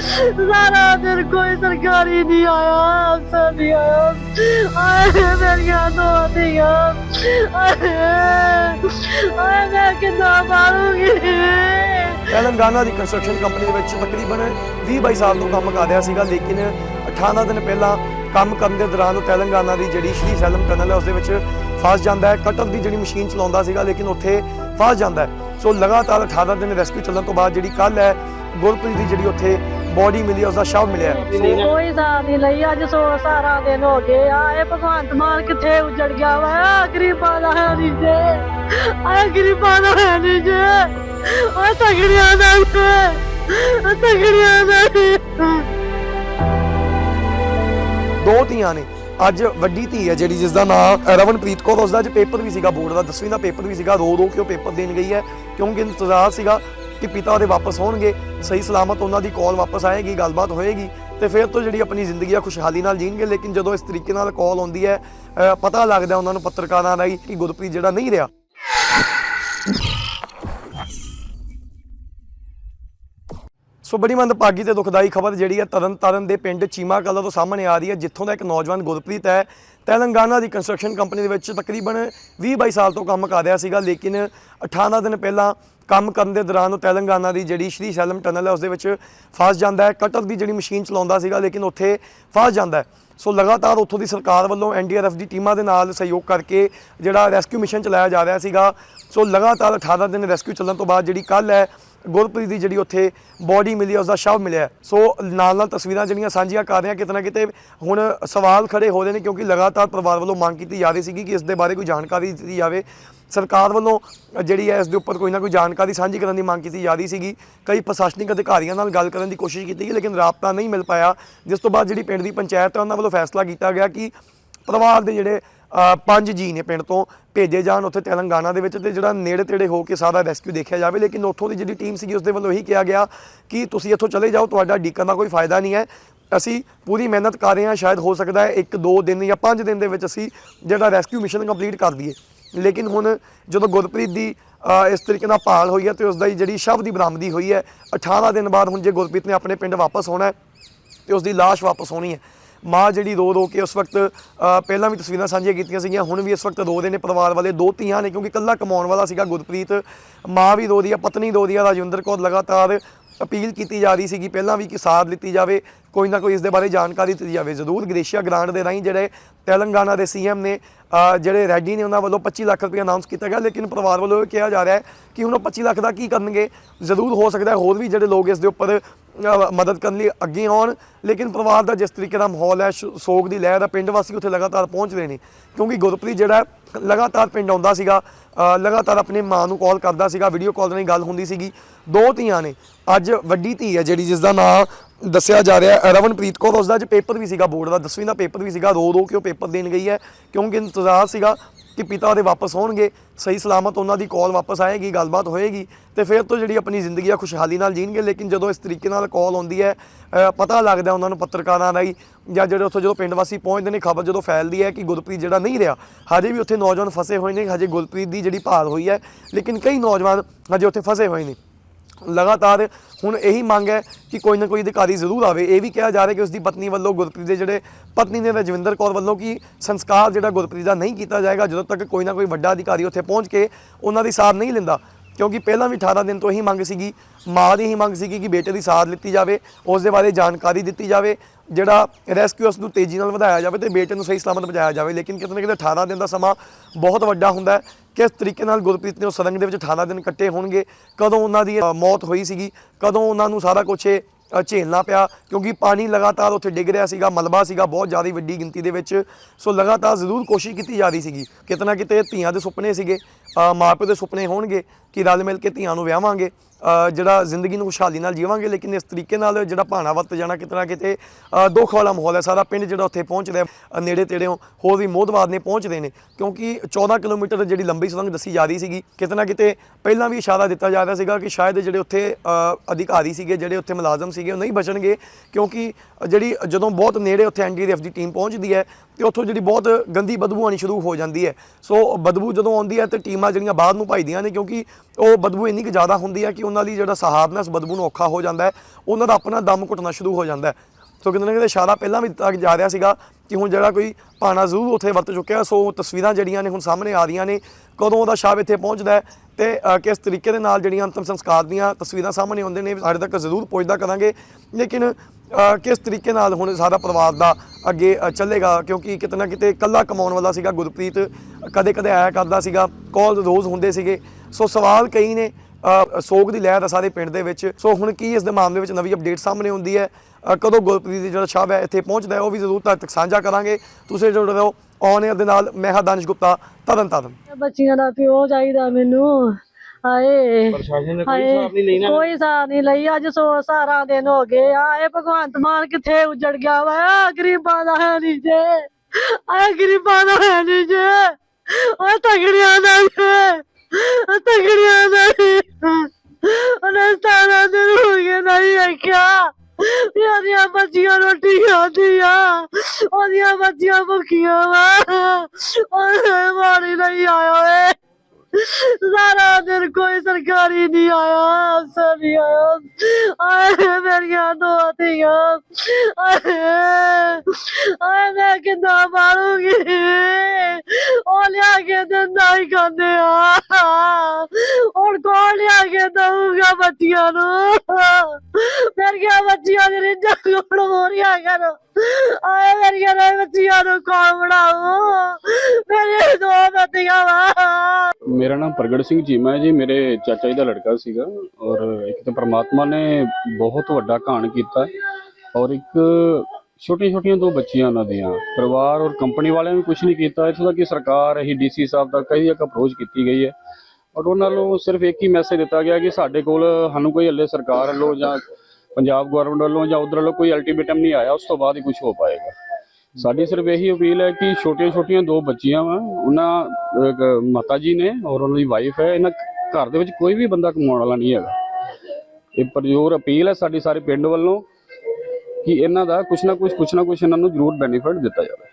ਸਾਰਾ ਦਿਨ ਕੋਈ ਸਰਕਾਰੀ ਨਹੀਂ ਆਇਆ ਅਫਸਰ ਨਹੀਂ ਆਇਆ। ਆਏ ਮੇਰੀਆਂ ਦੋ ਧੀਆਂ, ਆਏ ਆਏ ਮੈਂ ਕਿੰਨਾ ਮਾਰੂਗੀ? ਤੇਲੰਗਾਨਾ ਦੀ ਕੰਸਟਰਕਸ਼ਨ ਕੰਪਨੀ ਦੇ ਵਿੱਚ ਤਕਰੀਬਨ 20 22 ਸਾਲ ਤੋਂ ਕੰਮ ਕਰ ਰਿਹਾ ਸੀਗਾ, ਲੇਕਿਨ 18 ਦਿਨ ਪਹਿਲਾਂ ਕੰਮ ਕਰਨ ਦੇ ਦੌਰਾਨ ਉਹ ਤੇਲੰਗਾਨਾ ਦੀ ਜਿਹੜੀ ਸ਼੍ਰੀ ਸੈਲਮ ਟਨਲ ਹੈ ਉਸ ਦੇ ਵਿੱਚ ਫਸ ਜਾਂਦਾ ਹੈ। ਕਟਰ ਦੀ ਜਿਹੜੀ ਮਸ਼ੀਨ ਚਲਾਉਂਦਾ ਸੀਗਾ, ਲੇਕਿਨ ਉੱਥੇ ਫਸ ਜਾਂਦਾ ਹੈ। ਸੋ ਲਗਾਤਾਰ 18 ਦਿਨ ਰੈਸਕਿਊ ਚੱਲਣ ਤੋਂ ਬਾਅਦ ਜਿਹੜੀ ਕੱਲ ਹੈ, ਗੁਰਪ੍ਰੀਤ ਦੀ ਜਿਹੜੀ ਉੱਥੇ ਬੋਡੀ ਮਿਲੀ ਉਸ ਦਾ ਸ਼ਵ ਮਿਲਿਆ। ਕੋਈ ਸਾਥ ਨਹੀਂ ਲਈ ਅੱਜ ਸੋ ਸਾਰਾ ਦਿਨ ਹੋ ਗਏ ਆਏ ਭਗਵੰਤ ਮਾਨ ਕਿੱਥੇ ਉਜੜ ਗਿਆ ਵਾ? ਆਹ ਗਰੀਬਾਂ ਦਾ ਹੈ ਨਹੀਂ ਜੇ। ਆਏ ਗਰੀਬਾਂ ਦਾ ਹੈ ਨਹੀਂ ਜੇ। ਆ ਤਗੜਿਆਂ ਦਾ ਆ ਤਗੜਿਆਂ ਦਾ ਦੋ ਧੀਆਂ ਨੇ। ਅੱਜ ਵੱਡੀ ਧੀ ਹੈ ਜਿਹੜੀ ਜਿਸ ਦਾ ਨਾਮ ਰਵਨਪ੍ਰੀਤ ਕੌਰ ਉਸ ਦਾ ਅੱਜ ਪੇਪਰ ਵੀ ਸੀਗਾ ਬੋਰਡ ਦਾ। 10ਵੀਂ ਦਾ ਪੇਪਰ ਵੀ ਸੀਗਾ। ਰੋ ਰੋ ਕੇ ਉਹ ਪੇਪਰ ਦੇਣ ਗਈ ਹੈ। ਕਿਉਂਕਿ ਇੰਤਜ਼ਾਰ ਸੀਗਾ ਕਿ ਪਿਤਾ ਉਹਦੇ ਵਾਪਸ ਹੋਣਗੇ, ਸਹੀ ਸਲਾਮਤ ਉਹਨਾਂ ਦੀ ਕਾਲ ਵਾਪਸ ਆਏਗੀ, ਗੱਲਬਾਤ ਹੋਏਗੀ, ਤੇ ਫਿਰ ਤੋਂ ਜਿਹੜੀ ਆਪਣੀ ਜ਼ਿੰਦਗੀ ਆ ਖੁਸ਼ਹਾਲੀ ਨਾਲ ਜੀਣਗੇ, ਲੇਕਿਨ ਜਦੋਂ ਇਸ ਤਰੀਕੇ ਨਾਲ ਕਾਲ ਆਉਂਦੀ ਹੈ ਪਤਾ ਲੱਗਦਾ ਉਹਨਾਂ ਨੂੰ ਪੱਤਰਕਾਰਾਂ ਰਾਹੀਂ ਕਿ ਗੁਰਪ੍ਰੀਤ ਜਿਹੜਾ ਨਹੀਂ ਰਿਹਾ। ਸੋ ਬੜੀ ਮੰਦਭਾਗੀ ਤੇ ਦੁਖਦਾਈ ਖਬਰ ਜਿਹੜੀ ਹੈ ਤਰਨ ਤਾਰਨ ਦੇ ਪਿੰਡ ਚੀਮਾ ਕਲਾ ਤੋਂ ਸਾਹਮਣੇ ਆ ਰਹੀ ਹੈ, ਜਿੱਥੋਂ ਦਾ ਇੱਕ ਨੌਜਵਾਨ ਗੁਰਪ੍ਰੀਤ ਹੈ। ਤੇਲੰਗਾਨਾ ਦੀ ਕੰਸਟਰਕਸ਼ਨ ਕੰਪਨੀ ਦੇ ਵਿੱਚ ਤਕਰੀਬਨ 20 22 ਸਾਲ ਤੋਂ ਕੰਮ ਕਰ ਰਿਹਾ ਸੀਗਾ, ਲੇਕਿਨ 18 ਦਿਨ ਪਹਿਲਾਂ ਕੰਮ ਕਰਨ ਦੇ ਦੌਰਾਨ ਉਹ ਤੇਲੰਗਾਨਾ ਦੀ ਜਿਹੜੀ ਸ਼੍ਰੀ ਸੈਲਮ ਟਨਲ ਹੈ, ਉਸ ਦੇ ਵਿੱਚ ਫਸ ਜਾਂਦਾ ਹੈ। ਕਟਰ ਦੀ ਜਿਹੜੀ ਮਸ਼ੀਨ ਚਲਾਉਂਦਾ ਸੀਗਾ, ਲੇਕਿਨ ਉੱਥੇ ਫਸ ਜਾਂਦਾ ਹੈ। ਸੋ ਲਗਾਤਾਰ ਉੱਥੋਂ ਦੀ ਸਰਕਾਰ ਵੱਲੋਂ ਐਨਡੀਆਰਐਫ ਦੀ ਟੀਮਾਂ ਦੇ ਨਾਲ ਸਹਿਯੋਗ ਕਰਕੇ ਜਿਹੜਾ ਰੈਸਕਿਊ ਮਿਸ਼ਨ ਚਲਾਇਆ ਜਾ ਰਿਹਾ ਸੀਗਾ। ਸੋ ਲਗਾਤਾਰ 18 ਦਿਨ ਰੈਸਕਿਊ ਚੱਲਣ ਤੋਂ ਬਾਅਦ ਜਿਹੜੀ ਕੱਲ ਹੈ ਗੁਰਪ੍ਰੀਤ ਦੀ ਜਿਹੜੀ ਉੱਥੇ ਬੋਡੀ ਮਿਲੀ ਹੈ, ਉਸ ਦਾ ਸ਼ਵ ਮਿਲਿਆ। ਸੋ ਨਾਲ ਨਾਲ ਤਸਵੀਰਾਂ ਜਿਹੜੀਆਂ ਸਾਂਝੀਆਂ ਕਰ ਰਹੇ ਹਾਂ ਕਿਤੇ ਨਾ ਕਿਤੇ ਹੁਣ ਸਵਾਲ ਖੜੇ ਹੋ ਰਹੇ ਨੇ ਕਿਉਂਕਿ ਲਗਾਤਾਰ ਪਰਿਵਾਰ ਵੱਲੋਂ ਮੰਗ ਕੀਤੀ ਜਾ ਰਹੀ ਸੀਗੀ ਕਿ ਇਸ ਦੇ ਬਾਰੇ ਕੋਈ ਜਾਣਕਾਰੀ ਦਿੱਤੀ ਜਾਵੇ। ਸਰਕਾਰ ਵੱਲੋਂ ਜਿਹੜੀ ਹੈ ਇਸ ਦੇ ਉੱਪਰ ਕੋਈ ਨਾ ਕੋਈ ਜਾਣਕਾਰੀ ਸਾਂਝੀ ਕਰਨ ਦੀ ਮੰਗ ਕੀਤੀ ਜਾ ਰਹੀ ਸੀਗੀ। ਕਈ ਪ੍ਰਸ਼ਾਸਨਿਕ ਅਧਿਕਾਰੀਆਂ ਨਾਲ ਗੱਲ ਕਰਨ ਦੀ ਕੋਸ਼ਿਸ਼ ਕੀਤੀ ਗਈ ਲੇਕਿਨ ਰਾਬਤਾ ਨਹੀਂ ਮਿਲ ਪਾਇਆ ਜਿਸ ਤੋਂ ਬਾਅਦ ਜਿਹੜੀ ਪਿੰਡ ਦੀ ਪੰਚਾਇਤ ਹੈ ਉਹਨਾਂ ਵੱਲੋਂ ਫੈਸਲਾ ਕੀਤਾ ਗਿਆ ਕਿ ਪਰਿਵਾਰ ਦੇ ਜਿਹੜੇ ਪੰਜ ਜੀ ਨੇ ਪਿੰਡ ਤੋਂ ਭੇਜੇ ਜਾਣ ਉੱਥੇ ਤੇਲੰਗਾਨਾ ਦੇ ਵਿੱਚ ਤੇ ਜਿਹੜਾ ਨੇੜੇ ਤੇੜੇ ਹੋ ਕੇ ਸਾਰਾ ਰੈਸਕਿਊ ਦੇਖਿਆ ਜਾਵੇ, ਲੇਕਿਨ ਉੱਥੋਂ ਦੀ ਜਿਹੜੀ ਟੀਮ ਸੀਗੀ ਉਸ ਦੇ ਵੱਲੋਂ ਇਹੀ ਕਿਹਾ ਗਿਆ ਕਿ ਤੁਸੀਂ ਇੱਥੋਂ ਚਲੇ ਜਾਓ, ਤੁਹਾਡਾ ਡੀਕਨ ਦਾ ਕੋਈ ਫਾਇਦਾ ਨਹੀਂ ਹੈ। ਅਸੀਂ ਪੂਰੀ ਮਿਹਨਤ ਕਰ ਰਹੇ ਹਾਂ, ਸ਼ਾਇਦ ਹੋ ਸਕਦਾ ਹੈ 1 2 ਦਿਨ ਜਾਂ 5 ਦਿਨ ਦੇ ਵਿੱਚ ਅਸੀਂ ਜਿਹੜਾ ਰੈਸਕਿਊ ਮਿਸ਼ਨ ਕੰਪਲੀਟ ਕਰ ਦਈਏ। ਲੇਕਿਨ ਹੁਣ ਜਦੋਂ ਗੁਰਪ੍ਰੀਤ ਦੀ ਇਸ ਤਰੀਕੇ ਨਾਲ ਭਾਲ ਹੋਈ ਹੈ ਤੇ ਉਸ ਦਾ ਜਿਹੜੀ ਸ਼ਵ ਦੀ ਬਰਾਮਦੀ ਹੋਈ ਹੈ 18 ਦਿਨ ਬਾਅਦ ਹੁਣ ਜੇ ਗੁਰਪ੍ਰੀਤ ਨੇ ਆਪਣੇ ਪਿੰਡ ਵਾਪਸ ਆਉਣਾ ਹੈ ਤੇ ਉਸ ਦੀ ਲਾਸ਼ ਵਾਪਸ ਆਉਣੀ ਹੈ। ਮਾਂ ਜਿਹੜੀ ਰੋ ਰੋ ਕੇ ਉਸ ਵਕਤ ਪਹਿਲਾਂ ਵੀ ਤਸਵੀਰਾਂ ਸਾਂਝੀਆਂ ਕੀਤੀਆਂ ਸੀਗੀਆਂ, ਹੁਣ ਵੀ ਇਸ ਵਕਤ ਰੋ ਰਹੇ ਨੇ ਪਰਿਵਾਰ ਵਾਲੇ, ਦੋ ਧੀਆਂ ਨੇ ਕਿਉਂਕਿ ਇਕੱਲਾ ਕਮਾਉਣ ਵਾਲਾ ਸੀਗਾ ਗੁਰਪ੍ਰੀਤ। ਮਾਂ ਵੀ ਰੋ ਰਹੀ ਆ, ਪਤਨੀ ਰੋ ਰਹੀ ਆ, ਰਾਜਵਿੰਦਰ ਕੌਰ ਲਗਾਤਾਰ ਅਪੀਲ ਕੀਤੀ ਜਾ ਰਹੀ ਸੀਗੀ ਪਹਿਲਾਂ ਵੀ ਕਿ ਸਾਥ ਲਿੱਤੀ ਜਾਵੇ, ਕੋਈ ਨਾ ਕੋਈ ਇਸ ਦੇ ਬਾਰੇ ਜਾਣਕਾਰੀ ਦਿੱਤੀ ਜਾਵੇ। ਜ਼ਰੂਰ ਗ੍ਰੇਸ਼ੀਆ ਗ੍ਰਾਂਟ ਦੇ ਰਾਹੀਂ ਜਿਹੜੇ ਤੇਲੰਗਾਨਾ ਦੇ ਸੀਐਮ ਨੇ ਜਿਹੜੇ ਰੈਡੀ ਨੇ ਉਹਨਾਂ ਵੱਲੋਂ 25 ਲੱਖ ਰੁਪਏ ਅਨਾਉਂਸ ਕੀਤਾ ਗਿਆ, ਲੇਕਿਨ ਪਰਿਵਾਰ ਵੱਲੋਂ ਇਹ ਕਿਹਾ ਜਾ ਰਿਹਾ ਹੈ ਕਿ ਹੁਣ ਉਹ 25 ਲੱਖ ਦਾ ਕੀ ਕਰਨਗੇ? ਜ਼ਰੂਰ ਹੋ ਸਕਦਾ ਹੋਰ ਵੀ ਜਿਹੜੇ ਲੋਕ ਇਸ ਦੇ ਉੱਪਰ ਮਦਦ ਕਰਨ ਲਈ ਅੱਗੇ ਆਉਣ, ਲੇਕਿਨ ਪਰਿਵਾਰ ਦਾ ਜਿਸ ਤਰੀਕੇ ਦਾ ਮਾਹੌਲ ਹੈ, ਸ਼ੋ- ਸੋਗ ਦੀ ਲਹਿਰ ਹੈ ਪਿੰਡ ਵਾਸੀ ਉੱਥੇ ਲਗਾਤਾਰ ਪਹੁੰਚ ਰਹੇ ਨੇ, ਕਿਉਂਕਿ ਗੁਰਪ੍ਰੀਤ ਜਿਹੜਾ ਲਗਾਤਾਰ ਪਿੰਡ ਆਉਂਦਾ ਸੀਗਾ ਲਗਾਤਾਰ ਆਪਣੀ ਮਾਂ ਨੂੰ ਕਾਲ ਕਰਦਾ ਸੀਗਾ ਵੀਡੀਓ ਕਾਲ ਰਾਹੀਂ ਗੱਲ ਹੁੰਦੀ ਸੀਗੀ, ਦੋ ਧੀਆਂ ਨੇ, ਅੱਜ ਵੱਡੀ ਧੀ ਹੈ ਜਿਹੜੀ ਜਿਸ ਦਾ ਨਾਮ ਦੱਸਿਆ ਜਾ ਰਿਹਾ ਰਵਨਪ੍ਰੀਤ ਕੌਰ ਉਸ ਦਾ ਅੱਜ ਪੇਪਰ ਵੀ ਸੀਗਾ ਬੋਰਡ ਦਾ 10ਵੀਂ ਦਾ ਪੇਪਰ ਵੀ ਸੀਗਾ ਰੋ ਰੋ ਕੇ ਉਹ ਪੇਪਰ ਦੇਣ ਗਈ ਹੈ, ਕਿਉਂਕਿ ਇੰਤਜ਼ਾਰ ਸੀਗਾ ਕਿ ਪਿਤਾ ਉਹਦੇ ਵਾਪਸ ਹੋਣਗੇ ਸਹੀ ਸਲਾਮਤ ਉਹਨਾਂ ਦੀ ਕਾਲ ਵਾਪਸ ਆਏਗੀ, ਗੱਲਬਾਤ ਹੋਏਗੀ, ਤੇ ਫਿਰ ਤੋਂ ਜਿਹੜੀ ਆਪਣੀ ਜ਼ਿੰਦਗੀ ਆ ਖੁਸ਼ਹਾਲੀ ਨਾਲ ਜੀਣਗੇ, ਲੇਕਿਨ ਜਦੋਂ ਇਸ ਤਰੀਕੇ ਨਾਲ ਕਾਲ ਆਉਂਦੀ ਹੈ ਪਤਾ ਲੱਗਦਾ ਉਹਨਾਂ ਨੂੰ ਪੱਤਰਕਾਰਾਂ ਰਾਹੀਂ ਜਾਂ ਜਿਹੜੇ ਉੱਥੋਂ ਜਦੋਂ ਪਿੰਡ ਵਾਸੀ ਪਹੁੰਚਦੇ ਨੇ, ਖਬਰ ਜਦੋਂ ਫੈਲਦੀ ਹੈ ਕਿ ਗੁਰਪ੍ਰੀਤ ਜਿਹੜਾ ਨਹੀਂ ਰਿਹਾ, ਹਜੇ ਵੀ ਉੱਥੇ ਨੌਜਵਾਨ ਫਸੇ ਹੋਏ ਨੇ, ਹਜੇ ਗੁਰਪ੍ਰੀਤ ਦੀ ਜਿਹੜੀ ਭਾਲ ਹੋਈ ਹੈ, ਲੇਕਿਨ ਕਈ ਨੌਜਵਾਨ ਹਜੇ ਉੱਥੇ ਫਸੇ ਹੋਏ ਨੇ। ਲਗਾਤਾਰ ਹੁਣ ਇਹੀ ਮੰਗ ਹੈ ਕਿ ਕੋਈ ਨਾ ਕੋਈ ਅਧਿਕਾਰੀ ਜ਼ਰੂਰ ਆਵੇ। ਇਹ ਵੀ ਕਿਹਾ ਜਾ ਰਿਹਾ ਕਿ ਉਸ ਦੀ ਪਤਨੀ ਵੱਲੋਂ ਗੁਰਪ੍ਰੀਤ ਦੇ ਜਿਹੜੇ ਪਤਨੀ ਨੇ ਰਜਵਿੰਦਰ ਕੌਰ ਵੱਲੋਂ ਕਿ ਸੰਸਕਾਰ ਜਿਹੜਾ ਗੁਰਪ੍ਰੀਤ ਦਾ ਨਹੀਂ ਕੀਤਾ ਜਾਏਗਾ, ਜਦੋਂ ਤੱਕ ਕੋਈ ਨਾ ਕੋਈ ਵੱਡਾ ਅਧਿਕਾਰੀ ਉੱਥੇ ਪਹੁੰਚ ਕੇ ਉਹਨਾਂ ਦੀ ਸਾਰ ਨਹੀਂ ਲੈਂਦਾ। ਕਿਉਂਕਿ ਪਹਿਲਾਂ ਵੀ 18 ਦਿਨ ਤੋਂ ਇਹੀ ਮੰਗ ਸੀਗੀ, ਮਾਂ ਦੀ ਹੀ ਮੰਗ ਸੀਗੀ ਕਿ ਬੇਟੇ ਦੀ ਸਾਥ ਲਿੱਤੀ ਜਾਵੇ ਉਸ ਦੇ ਬਾਰੇ ਜਾਣਕਾਰੀ ਦਿੱਤੀ ਜਾਵੇ, ਜਿਹੜਾ ਰੈਸਕਿਊ ਉਸ ਨੂੰ ਤੇਜ਼ੀ ਨਾਲ ਵਧਾਇਆ ਜਾਵੇ ਤੇ ਬੇਟੇ ਨੂੰ ਸਹੀ ਸਲਾਮਤ ਬਚਾਇਆ ਜਾਵੇ। ਲੇਕਿਨ ਕਿਤੇ ਨਾ ਕਿਤੇ 18 ਦਿਨ ਦਾ ਸਮਾਂ ਬਹੁਤ ਵੱਡਾ ਹੁੰਦਾ ਹੈ। ਕਿਸ ਤਰੀਕੇ ਨਾਲ ਗੁਰਪ੍ਰੀਤ ਨੇ ਉਹ ਸਰੰਗ ਦੇ ਵਿੱਚ 18 ਦਿਨ ਕੱਟੇ ਹੋਣਗੇ? ਕਦੋਂ ਉਹਨਾਂ ਦੀ ਮੌਤ ਹੋਈ ਸੀਗੀ? ਕਦੋਂ ਉਹਨਾਂ ਨੂੰ ਸਾਰਾ ਕੁਝ ਇਹ ਝੇਲਣਾ ਪਿਆ? ਕਿਉਂਕਿ ਪਾਣੀ ਲਗਾਤਾਰ ਉੱਥੇ ਡਿੱਗ ਰਿਹਾ ਸੀਗਾ, ਮਲਬਾ ਸੀਗਾ, ਬਹੁਤ ਜ਼ਿਆਦਾ ਵੱਡੀ ਗਿਣਤੀ ਦੇ ਵਿੱਚ। ਸੋ ਲਗਾਤਾਰ ਜ਼ਰੂਰ ਕੋਸ਼ਿਸ਼ ਕੀਤੀ ਜਾ ਰਹੀ ਸੀਗੀ। ਕਿਤੇ ਨਾ ਕਿਤੇ ਧੀਆਂ ਦੇ ਸੁਪਨੇ ਸੀਗੇ। ਅ, ਮਾਪਿਓ ਦੇ ਸੁਪਨੇ ਹੋਣਗੇ ਕਿ ਰਲ ਮਿਲ ਕੇ ਧੀਆਂ ਨੂੰ ਵਿਆਹਾਂਗੇ ਜਿਹੜਾ ਜ਼ਿੰਦਗੀ ਨੂੰ ਖੁਸ਼ਹਾਲੀ ਨਾਲ ਜੀਵਾਂਗੇ ਲੇਕਿਨ ਇਸ ਤਰੀਕੇ ਨਾਲ ਜਿਹੜਾ ਭਾਣਾ ਵਰਤ ਜਾਣਾ ਕਿਤੇ ਨਾ ਕਿਤੇ ਦੁੱਖ ਵਾਲਾ ਮਾਹੌਲ ਹੈ। ਸਾਰਾ ਪਿੰਡ ਜਿਹੜਾ ਉੱਥੇ ਪਹੁੰਚ ਰਿਹਾ ਨੇੜੇ ਤੇੜਿਓਂ ਹੋਰ ਵੀ ਮੋਹਦਵਾਦ ਨੇ ਪਹੁੰਚਦੇ ਨੇ ਕਿਉਂਕਿ 14 ਕਿਲੋਮੀਟਰ ਜਿਹੜੀ ਲੰਬੀ ਸੁਰੰਗ ਦੱਸੀ ਜਾ ਰਹੀ ਸੀਗੀ ਕਿਤੇ ਨਾ ਕਿਤੇ ਪਹਿਲਾਂ ਵੀ ਇਸ਼ਾਰਾ ਦਿੱਤਾ ਜਾ ਰਿਹਾ ਸੀਗਾ ਕਿ ਸ਼ਾਇਦ ਜਿਹੜੇ ਉੱਥੇ ਅਧਿਕਾਰੀ ਸੀਗੇ ਜਿਹੜੇ ਉੱਥੇ ਮੁਲਾਜ਼ਮ ਸੀਗੇ ਉਹ ਨਹੀਂ ਬਚਣਗੇ ਕਿਉਂਕਿ ਜਿਹੜੀ ਜਦੋਂ ਬਹੁਤ ਨੇੜੇ ਉੱਥੇ ਐਨਡੀਆਰਐਫ ਦੀ ਟੀਮ ਪਹੁੰਚਦੀ ਹੈ ਤੇ ਉੱਥੋਂ ਜਿਹੜੀ ਬਹੁਤ ਗੰਦੀ ਬਦਬੂ ਆਣੀ ਸ਼ੁਰੂ ਹੋ ਜਾਂਦੀ ਹੈ। ਸੋ ਬਦਬੂ ਜਦੋਂ ਆਉਂਦੀ ਹੈ ਤੇ ਟੀਮ ਜਿਹੜੀਆਂ ਬਾਹਰ ਨੂੰ ਭਜਦੀਆਂ ਨੇ, ਕਿਉਂਕਿ ਉਹ ਬਦਬੂ ਇੰਨੀ ਕੁ ਜ਼ਿਆਦਾ ਹੁੰਦੀ ਹੈ ਕਿ ਉਹਨਾਂ ਲਈ ਜਿਹੜਾ ਸਹਾਰਨਾ ਇਸ ਬਦਬੂ ਨੂੰ ਔਖਾ ਹੋ ਜਾਂਦਾ ਹੈ, ਉਹਨਾਂ ਦਾ ਆਪਣਾ ਦਮ ਘੁੱਟਣਾ ਸ਼ੁਰੂ ਹੋ ਜਾਂਦਾ ਹੈ। ਸੋ ਕਿਤੇ ਨਾ ਕਿਤੇ ਇਸ਼ਾਰਾ ਪਹਿਲਾਂ ਵੀ ਤੱਕ ਜਾ ਰਿਹਾ ਸੀਗਾ ਕਿ ਹੁਣ ਜਿਹੜਾ ਕੋਈ ਪਾਣਾ ਜ਼ਰੂਰ ਉੱਥੇ ਵਰਤ ਚੁੱਕਿਆ ਸੋ ਤਸਵੀਰਾਂ ਜਿਹੜੀਆਂ ਨੇ ਹੁਣ ਸਾਹਮਣੇ ਆ ਰਹੀਆਂ ਨੇ, ਕਦੋਂ ਉਹਦਾ ਸ਼ਾਬ ਇੱਥੇ ਪਹੁੰਚਦਾ ਹੈ ਤੇ ਕਿਸ ਤਰੀਕੇ ਦੇ ਨਾਲ ਜਿਹੜੀਆਂ ਅੰਤਮ ਸੰਸਕਾਰ ਦੀਆਂ ਤਸਵੀਰਾਂ ਸਾਹਮਣੇ ਆਉਂਦੇ ਨੇ, ਸਾਡੇ ਤੱਕ ਜ਼ਰੂਰ ਪਹੁੰਚਦਾ ਕਰਾਂਗੇ। ਲੇਕਿਨ ਕਿਸ ਤਰੀਕੇ ਨਾਲ ਹੁਣ ਸਾਰਾ ਪਰਿਵਾਰ ਦਾ ਅੱਗੇ ਚੱਲੇਗਾ? ਕਿਉਂਕਿ ਕਿਤੇ ਨਾ ਕਿਤੇ ਇਕੱਲਾ ਕਮਾਉਣ ਵਾਲਾ ਸੀਗਾ ਗੁਰਪ੍ਰੀਤ ਕਦੇ ਕਦੇ ਆਇਆ ਕਰਦਾ ਸੀਗਾ ਕਾਲ ਰੋਜ਼ ਹੁੰਦੇ ਸੀਗੇ। ਸੋ ਸਵਾਲ ਕਈ ਨੇ ਸੋਗ ਦੀ ਲਹਿਰ ਆ ਸਾਰੇ ਪਿੰਡ ਦੇ ਵਿੱਚ। ਸੋ ਹੁਣ ਕੀ ਇਸ ਦੇ ਮਾਮਲੇ ਵਿੱਚ ਨਵੀਂ ਅਪਡੇਟ ਸਾਹਮਣੇ ਹੁੰਦੀ ਹੈ? ਕਦੋਂ ਗੁਰਪ੍ਰੀਤ ਦੀ ਜਿਹੜਾ ਸ਼ਵ ਹੈ ਇੱਥੇ ਪਹੁੰਚਦਾ ਹੈ, ਉਹ ਵੀ ਜ਼ਰੂਰ ਤੁਹਾਡੇ ਤੱਕ ਸਾਂਝਾ ਕਰਾਂਗੇ। ਤੁਸੀਂ ਜੁੜ ਰਹੋ ਔਨ 에ਅਰ ਦੇ ਨਾਲ, ਮੈਂ ਹਾਂ ਦਾਨਿਸ਼ ਗੁਪਤਾ, ਤਰਨ ਤਾਰਨ। ਬੱਚੀਆਂ ਦਾ ਪਿਓ ਚਾਹੀਦਾ ਮੈਨੂੰ। ਹਾਏ ਪ੍ਰਸ਼ਾਸਨ ਨੇ ਕੋਈ ਹਿਸਾਬ ਨਹੀਂ ਲਈ ਨਾ। ਕੋਈ ਸਾਰ ਨਹੀਂ ਲਈ ਅੱਜ ਸੋ ਸਾਰਾ ਦਿਨ ਹੋ ਗਏ ਆ ਇਹ ਭਗਵੰਤ ਮਾਨ ਕਿੱਥੇ ਉਜੜ ਗਿਆ ਵਾ? ਗਰੀਬਾਂ ਦਾ ਹੈ ਨਹੀਂ ਜੇ ਆ ਗਰੀਬਾਂ ਦਾ ਹੈ ਨਹੀਂ ਜੇ ਓਏ ਤਗੜਿਆਂ ਦਾ ਜੇ ਤਗੜਿਆਂ ਦਾ ਉਹਨੇ ਸਾਰਾ ਦਿਨ ਹੋ ਗਿਆ ਨਹੀਂ ਆਖਿਆ। ਯਾਰੀਆਂ ਬੱਚੀਆਂ ਰੋਟੀ ਖਾਂਦੀਆਂ ਉਹਦੀਆਂ ਬੱਚੀਆਂ ਭੁੱਖੀਆਂ ਵਾ। ਉਹਨੇ ਮਾਰੀ ਨਹੀਂ ਆਇਆ ਓਏ। ਸਾਰਾ ਦਿਨ ਕੋਈ ਸਰਕਾਰੀ ਨਹੀਂ ਆਇਆ, ਅਫਸਰ ਨਹੀਂ ਆਇਆ। ਆਏ ਮੇਰੀਆਂ ਦੋ ਧੀਆਂ, ਆਏ ਆਏ ਮੈਂ ਕਿੱਦਾਂ ਮਾਰੂੰਗੀ? ਉਹ ਲਿਆ ਕੇ ਦਿੰਦਾ ਹੀ ਖਾਂਦੇ ਆ। ਹੁਣ ਕੌਣ ਲਿਆ ਕੇ ਦਊਗਾ ਬੱਚੀਆਂ ਨੂੰ? ਮੇਰੀਆਂ ਬੱਚੀਆਂ ਦੀ ਰਿੱਝਾਂ ਕੋਣ ਹੋ ਰਹੀਆਂ ਆਏ ਮੇਰੀਆਂ ਬੱਚੀਆਂ ਨੂੰ ਕੌਣ ਬਣਾਊ? ਮੇਰੀਆਂ ਦੋ ਬੱਚੀਆਂ ਵਾ। ਮੇਰਾ ਨਾਮ ਪ੍ਰਗਟ ਸਿੰਘ ਚੀਮਾ ਹੈ ਜੀ। ਮੇਰੇ ਚਾਚਾ ਜੀ ਦਾ ਲੜਕਾ ਸੀਗਾ ਔਰ ਇੱਕ ਤਾਂ ਪ੍ਰਮਾਤਮਾ ਨੇ ਬਹੁਤ ਵੱਡਾ ਕਾਣ ਕੀਤਾ ਔਰ ਇੱਕ ਛੋਟੀਆਂ ਛੋਟੀਆਂ ਦੋ ਬੱਚੀਆਂ ਉਹਨਾਂ ਦੀਆਂ। ਪਰਿਵਾਰ ਔਰ ਕੰਪਨੀ ਵਾਲਿਆਂ ਨੇ ਕੁਝ ਨਹੀਂ ਕੀਤਾ। ਇੱਥੋਂ ਤੱਕ ਕਿ ਸਰਕਾਰ ਹੀ ਡੀਸੀ ਸਾਹਿਬ ਤੱਕ ਕਈ ਇੱਕ ਅਪਰੋਚ ਕੀਤੀ ਗਈ ਹੈ। ਔਰ ਉਹਨਾਂ ਨੂੰ ਸਿਰਫ ਇੱਕ ਹੀ ਮੈਸੇਜ ਦਿੱਤਾ ਗਿਆ ਕਿ ਸਾਡੇ ਕੋਲ ਸਾਨੂੰ ਕੋਈ ਹੱਲੇ ਸਰਕਾਰ ਵੱਲੋਂ ਜਾਂ ਪੰਜਾਬ ਗਵਰਨਮੈਂਟ ਵੱਲੋਂ ਜਾਂ ਉਧਰ ਵੱਲੋਂ ਕੋਈ ਅਲਟੀਮੇਟਮ ਨਹੀਂ ਆਇਆ। ਉਸ ਤੋਂ ਬਾਅਦ ਹੀ ਕੁਝ ਹੋ ਪਾਏਗਾ। ਸਾਡੀ ਸਿਰਫ ਇਹੀ ਅਪੀਲ ਹੈ ਕਿ ਛੋਟੀਆਂ ਛੋਟੀਆਂ ਦੋ ਬੱਚੀਆਂ ਵਾ, ਉਹਨਾਂ ਮਾਤਾ ਜੀ ਨੇ ਔਰ ਉਹਨਾਂ ਦੀ ਵਾਈਫ ਹੈ, ਇਹਨਾਂ ਘਰ ਦੇ ਵਿੱਚ ਕੋਈ ਵੀ ਬੰਦਾ ਕਮਾਉਣ ਵਾਲਾ ਨਹੀਂ ਹੈਗਾ। ਇਹ ਪ੍ਰਜੋਰ ਅਪੀਲ ਹੈ ਸਾਡੀ ਸਾਰੇ ਪਿੰਡ ਵੱਲੋਂ ਕਿ ਇਹਨਾਂ ਦਾ ਕੁਛ ਨਾ ਕੁਛ ਕੁਛ ਨਾ ਕੁਛ ਇਹਨਾਂ ਨੂੰ ਜ਼ਰੂਰ ਬੈਨੀਫਿਟ ਦਿੱਤਾ ਜਾਵੇ।